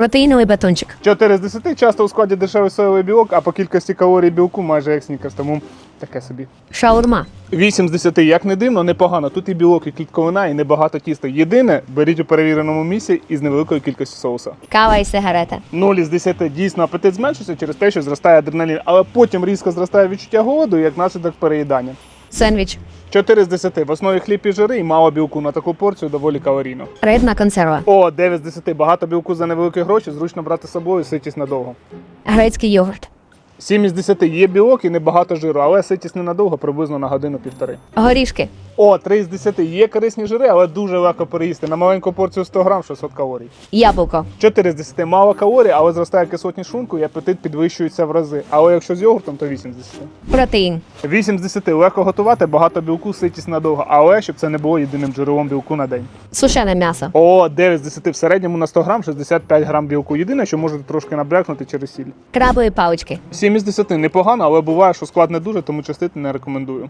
Протеїновий батончик. 4 з 10 часто у складі дешевий соєвий білок, а по кількості калорій білку майже як снікерс, тому таке собі. Шаурма. 8 з 10, як не дивно, непогано. Тут і білок, і клітковина, і небагато тіста. Єдине, беріть у перевіреному місці із невеликою кількістю соуса. Кава і сигарета. 0 із 10 дійсно апетит зменшується через те, що зростає адреналін, але потім різко зростає відчуття голоду як наслідок переїдання. Сендвіч. 4 4 з 10. В основі хліб і жири і мало білку на таку порцію доволі калорійно. Рибна консерва. О, 9 з 10. Багато білку за невеликі гроші, зручно брати з собою, ситість надовго. Грецький йогурт. 7 із 10. Є білок і небагато жиру, але ситість ненадовго, приблизно на годину-півтори. Горішки. О, 3 з 10. Є корисні жири, але дуже легко переїсти. На маленьку порцію 100 грам 600 калорій. Яблуко. 4 з 10. Мало калорій, але зростає кислотність шлунку і апетит підвищується в рази. Але якщо з йогуртом, то 8 з 10. Протеїн. 8 з 10. Легко готувати, багато білку, ситість надовго, але щоб це не було єдиним джерелом білку на день. Сушене м'ясо. О, 9 з 10. В середньому на 100 грам 65 грам білку. Єдине, що може трошки набрякнути через сіль. Крабові палички. 7 із 10. Непогано, але буває, що склад не дуже, тому частити не рекомендую.